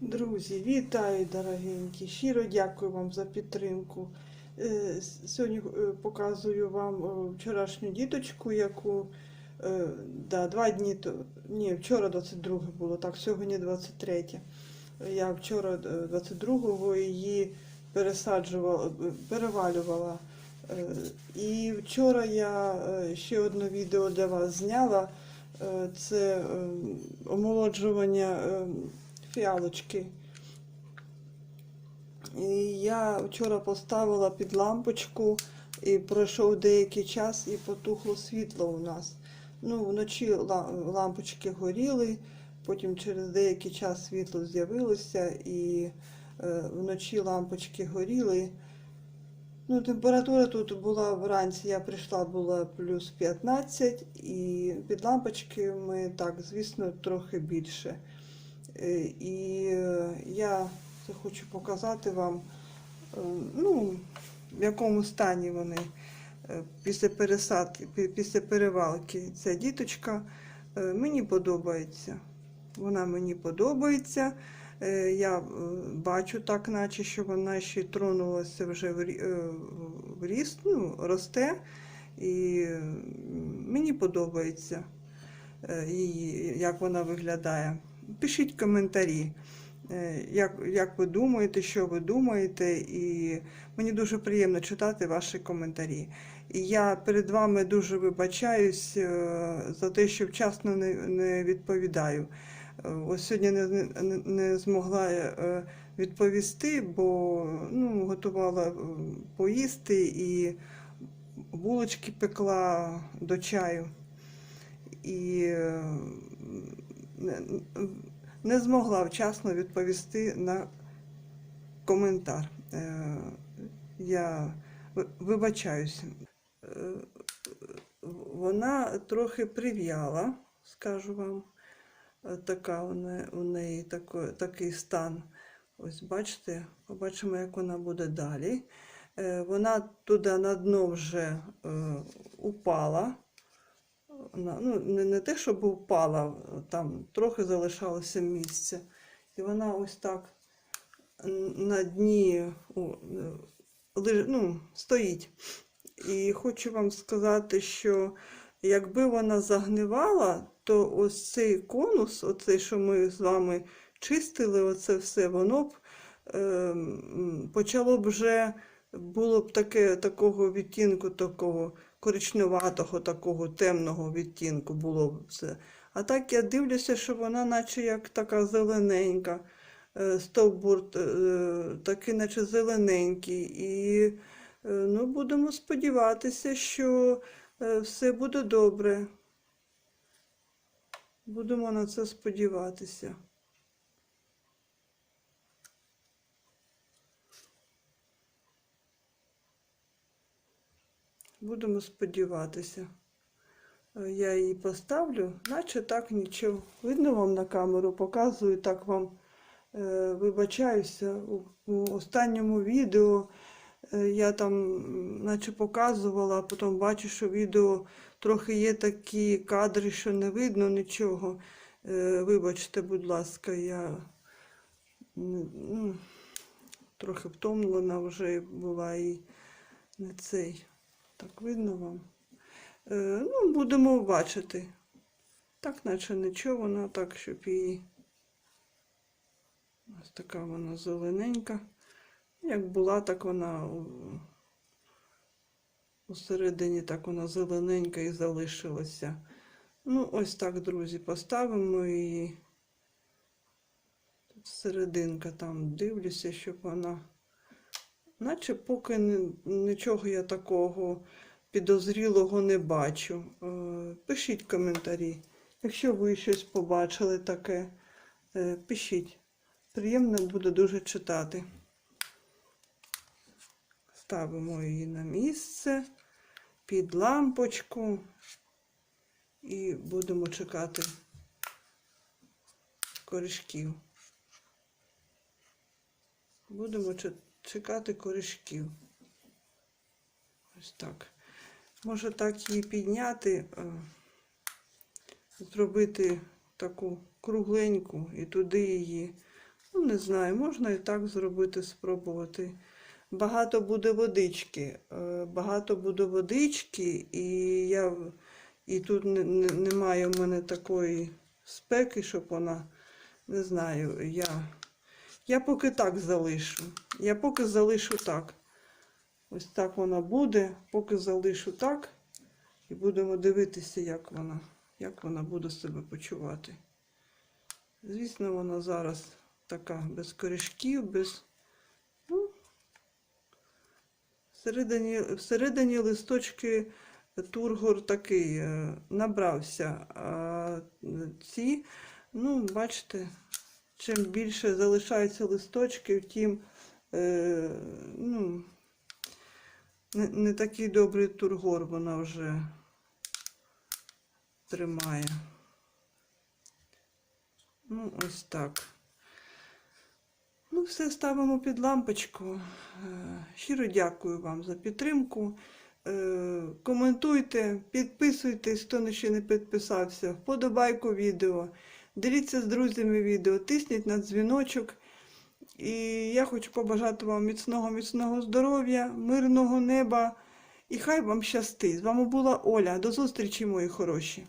Друзі, вітаю, дорогенькі! Щиро дякую вам за підтримку. Е, Сьогодні е, показую вам е, вчорашню діточку, яку да, два дні то, ні, вчора 22 було, так, сьогодні 23. Я вчора е, 22-го її пересаджувала, перевалювала. І вчора я ще одне відео для вас зняла. Це е, омолоджування е, фіалочки. І я вчора поставила під лампочку і пройшов деякий час і потухло світло у нас. Ну, вночі лампочки горіли, потім через деякий час світло з'явилося і е, вночі лампочки горіли. Ну, температура тут була вранці, я прийшла, була плюс 15, і під лампочками, так, звісно, трохи більше. Е, І е, я це хочу показати вам, е, ну, в якому стані вони після пересадки, після перевалки. Ця діточка мені подобається. Вона мені подобається. Я бачу так, наче що вона ще тронулася вже в рі- ріст, ну, росте. І мені подобається її, як вона виглядає. Пишіть коментарі, е, як, як ви думаєте, що ви думаєте, і мені дуже приємно читати ваші коментарі. І я перед вами дуже вибачаюсь е, за те, що вчасно не, не відповідаю. Е, Ось сьогодні не, не, не змогла відповісти, бо ну, готувала поїсти і булочки пекла до чаю. І не, змогла вчасно відповісти на коментар. Е, Я ви- вибачаюся. Е, Вона трохи прив'яла, скажу вам. Е, Така у неї, такий стан. Ось бачите, побачимо, як вона буде далі. Вона туди на дно вже упала. Ну, не, не те, щоб упала, там трохи залишалося місця. І вона ось так на дні ну, стоїть. І хочу вам сказати, що якби вона загнивала, то ось цей конус, оцей, що ми з вами чистили, оце все, воно б е, почало б вже було б таке, такого відтінку, такого коричневатого, такого темного відтінку було б все. А так я дивлюся, що вона наче як така зелененька, е, стовбур е, такий, наче зелененький. І е, ну, будемо сподіватися, що все буде добре. Будемо на це сподіватися. Будемо сподіватися. Е, Я її поставлю, наче так нічого. Видно вам на камеру, показую, так вам е, вибачаюся. У, останньому відео е, я там наче показувала, а потім бачу, що відео трохи є такі кадри, що не видно нічого. Вибачте, будь ласка, я ну, трохи втомлена вже була і не цей. Так видно вам? Е, ну, будемо бачити. Так, наче нічого, вона так, щоб її. Ось така вона зелененька. Як була, так вона усередині так вона зелененька і залишилася. Ну, ось так, друзі, поставимо її. Тут серединка там дивлюся, щоб вона. Наче поки нічого я такого підозрілого не бачу. Е, Пишіть коментарі. Якщо ви щось побачили таке, е, пишіть. Приємно буде дуже читати. Ставимо її на місце під лампочку і будемо чекати корішків. Будемо че- чекати корішків. Ось так. Може так її підняти, е, зробити таку кругленьку і туди її Ну, не знаю, можна і так зробити, спробувати. Багато буде водички. е, Багато буде водички, і я і тут не, не- немає в мене такої спеки, щоб вона, не знаю, я, я поки так залишу. Я поки залишу так. Ось так вона буде, поки залишу так. І будемо дивитися, як вона, як вона буде себе почувати. Звісно, вона зараз така без корішків, без. Ну, всередині, всередині листочки тургор такий е, набрався. А ці, ну, бачите, чим більше залишається листочків, тим е, ну, не, не такий добрий тургор вона вже тримає. Ну, ось так. Ну, все ставимо під лампочку. Е, Щиро дякую вам за підтримку. Е, Коментуйте, підписуйтесь, хто ще не підписався, вподобайку відео. Діліться з друзями відео, тисніть на дзвіночок. І я хочу побажати вам міцного, міцного здоров'я, мирного неба. І хай вам щастить. З вами була Оля. До зустрічі, мої хороші.